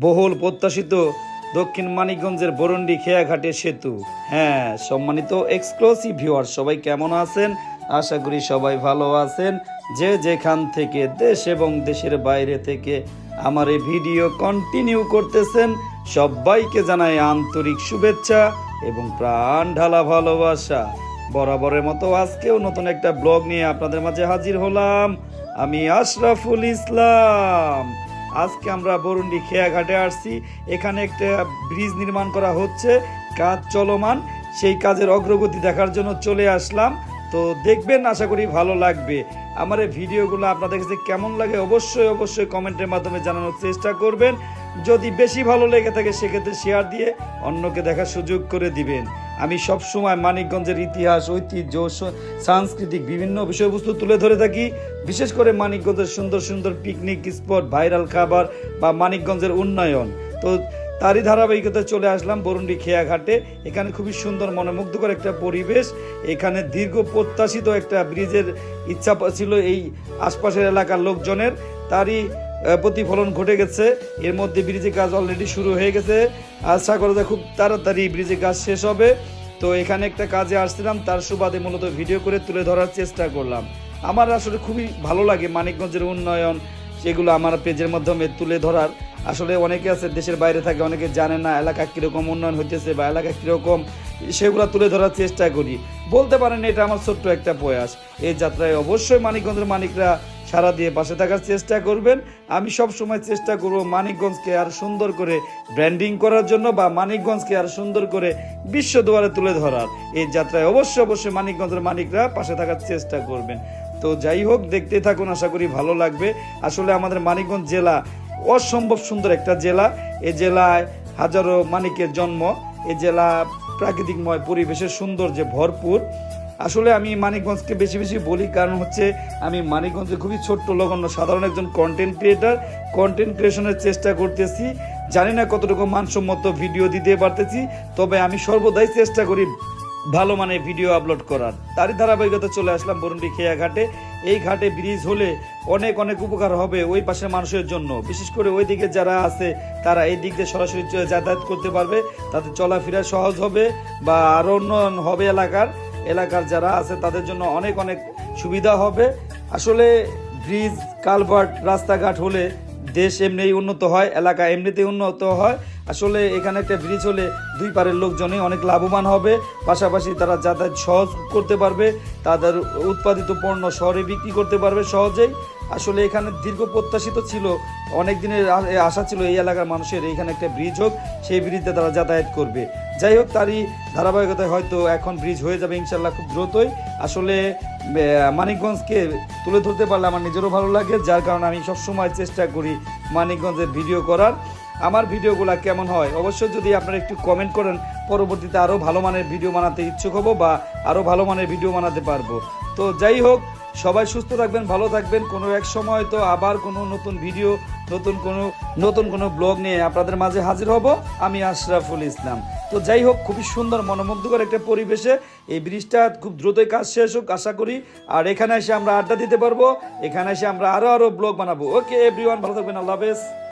বহুল প্রত্যাশিত দক্ষিণ মানিকগঞ্জের বরুন্ডি খেয়াঘাটে সেতু। হ্যাঁ সম্মানিত এক্সক্লুসিভ ভিউয়ার সবাই কেমন আছেন? আশা করি সবাই ভালো আছেন। যে যেখান থেকে দেশ এবং দেশের বাইরে থেকে আমার এই ভিডিও কন্টিনিউ করতেছেন, সবাইকে জানাই আন্তরিক শুভেচ্ছা এবং প্রাণ ঢালা ভালোবাসা। বরাবরের মতো আজকেও নতুন একটা ব্লগ নিয়ে আপনাদের মাঝে হাজির হলাম। আমি আশরাফুল ইসলাম। আজকে আমরা বরুন্ডি খেয়াঘাটে আসছি। এখানে একটা ব্রিজ নির্মাণ করা হচ্ছে, কাজ চলমান। সেই কাজের অগ্রগতি দেখার জন্য চলে আসলাম। তো দেখবেন, আশা করি ভালো লাগবে। আমার এই ভিডিওগুলো আপনাদের কাছে কেমন লাগে অবশ্যই অবশ্যই কমেন্টের মাধ্যমে জানানোর চেষ্টা করবেন। যদি বেশি ভালো লেগে থাকে, সেক্ষেত্রে শেয়ার দিয়ে অন্যকে দেখার সুযোগ করে দিবেন। আমি সব সময় মানিকগঞ্জের ইতিহাস, ঐতিহ্য সাংস্কৃতিক বিভিন্ন বিষয়বস্তু তুলে ধরে থাকি। বিশেষ করে মানিকগঞ্জের সুন্দর সুন্দর পিকনিক স্পট ভাইরাল খাবার বা মানিকগঞ্জের উন্নয়ন। তো তারই ধারাবাহিকতায় চলে আসলাম বরুন্ডি খেয়াঘাটে। এখানে খুবই সুন্দর মনোমুগ্ধকর একটা পরিবেশ। এখানে দীর্ঘ প্রত্যাশিত একটা ব্রিজের ইচ্ছা ছিল এই আশপাশের এলাকার লোকজনের। তারই প্রতিফলন ঘটে গেছে। এর মধ্যে ব্রিজের কাজ অলরেডি শুরু হয়ে গেছে। আশা করা যায় খুব তাড়াতাড়ি ব্রিজের কাজ শেষ হবে। তো এখানে একটা কাজে আসছিলাম, তার সুবাদে মূলত ভিডিও করে তুলে ধরার চেষ্টা করলাম। আমার আসলে খুবই ভালো লাগে মানিকগঞ্জের উন্নয়ন সেগুলো আমার পেজের মাধ্যমে তুলে ধরার। আসলে অনেকে আছে, দেশের বাইরে থাকে, অনেকে জানে না এলাকা কীরকম উন্নয়ন হইতেছে বা এলাকা কীরকম। সেগুলো তুলে ধরার চেষ্টা করি। বলতে পারেন এটা আমার ছোট্ট একটা প্রয়াস। এই যাত্রায় অবশ্যই মানিকগঞ্জের মানিকরা সারা দিয়ে পাশে থাকার চেষ্টা করবেন। আমি সব সময় চেষ্টা করব মানিকগঞ্জকে আর সুন্দর করে ব্র্যান্ডিং করার জন্য বা মানিকগঞ্জকে আর সুন্দর করে বিশ্ব দুয়ারে তুলে ধরার। এই যাত্রায় অবশ্যই অবশ্যই মানিকগঞ্জের মানিকরা পাশে থাকার চেষ্টা করবেন। তো যাই হোক, দেখতে থাকুন, আশা করি ভালো লাগবে। আসলে আমাদের মানিকগঞ্জ জেলা অসম্ভব সুন্দর একটা জেলা। এই জেলায় হাজারো মানিকের জন্ম। এই জেলা প্রাকৃতিকময় পরিবেশের সৌন্দর্যে ভরপুর। আসলে আমি মানিকগঞ্জকে বেশি বেশি বলি, কারণ হচ্ছে আমি মানিকগঞ্জে খুবই ছোট্ট লগ্ন সাধারণ একজন কন্টেন্ট ক্রিয়েটার কন্টেন্ট ক্রিয়েশনের চেষ্টা করতেছি। জানি না কতটুকু মানসম্মত ভিডিও দিতে পারতেছি, তবে আমি সর্বদাই চেষ্টা করি ভালো মানের ভিডিও আপলোড করার। তারই ধারাবাহিকতা চলে আসলাম বরুন্ডি খেয়া ঘাটে। এই ঘাটে ব্রিজ হলে অনেক অনেক উপকার হবে ওই পাশের মানুষের জন্য। বিশেষ করে ওই দিকে যারা আছে, তারা এই দিক দিয়ে সরাসরি যাতায়াত করতে পারবে। তাদের চলাফেরা সহজ হবে বা আরও উন্নয়ন হবে এলাকার। এলাকার যারা আছে, তাদের জন্য অনেক অনেক সুবিধা হবে। আসলে ব্রিজ কালভার্ট রাস্তাঘাট হলে দেশ এমনিই উন্নত হয়, এলাকা এমনিতেই উন্নত হয়। আসলে এখানে একটা ব্রিজ হলে দুই পারের লোকজনই অনেক লাভবান হবে। পাশাপাশি তারা যাতায়াত সহজ করতে পারবে, তাদের উৎপাদিত পণ্য শহরে বিক্রি করতে পারবে সহজেই। আসলে এখানে দীর্ঘ প্রত্যাশিত ছিল, অনেক দিনের আশা ছিল এই এলাকার মানুষের এখানে একটা ব্রিজ হোক, সেই ব্রিজে তারা যাতায়াত করবে। যাই হোক, তারই ধারাবাহিকতায় হয়তো এখন ব্রিজ হয়ে যাবে ইনশাল্লাহ খুব দ্রুতই। আসলে মানিকগঞ্জকে তুলে ধরতে পারলে আমার নিজেরও ভালো লাগে, যার কারণে আমি সবসময় চেষ্টা করি মানিকগঞ্জের ভিডিও করার। আমার ভিডিওগুলো কেমন হয়? অবশ্যই যদি আপনারা একটু কমেন্ট করেন, পরবর্তীতে আরও ভালো মানের ভিডিও বানাতে ইচ্ছুক হব বা আরও ভালো মানের ভিডিও বানাতে পারব। তো যাই হোক, সবাই সুস্থ থাকবেন, ভালো থাকবেন। কোনো এক সময় তো আবার কোনো নতুন ভিডিও নতুন কোনো নতুন কোনো ব্লগ নিয়ে আপনাদের মাঝে হাজির হব আমি আশরাফুল ইসলাম। তো যাই হোক, খুবই সুন্দর, মনোমুগ্ধকর একটা পরিবেশে এই ব্রিজটা খুব দ্রুতই কাজ শেষ হোক, আশা করি। আর এখানে এসে আমরা আড্ডা দিতে পারব, এখানে এসে আমরা আরও আরও ব্লগ বানাবো। ওকে এভরিওয়ান ভালো থাকবেন, আল্লাহ হাফেজ।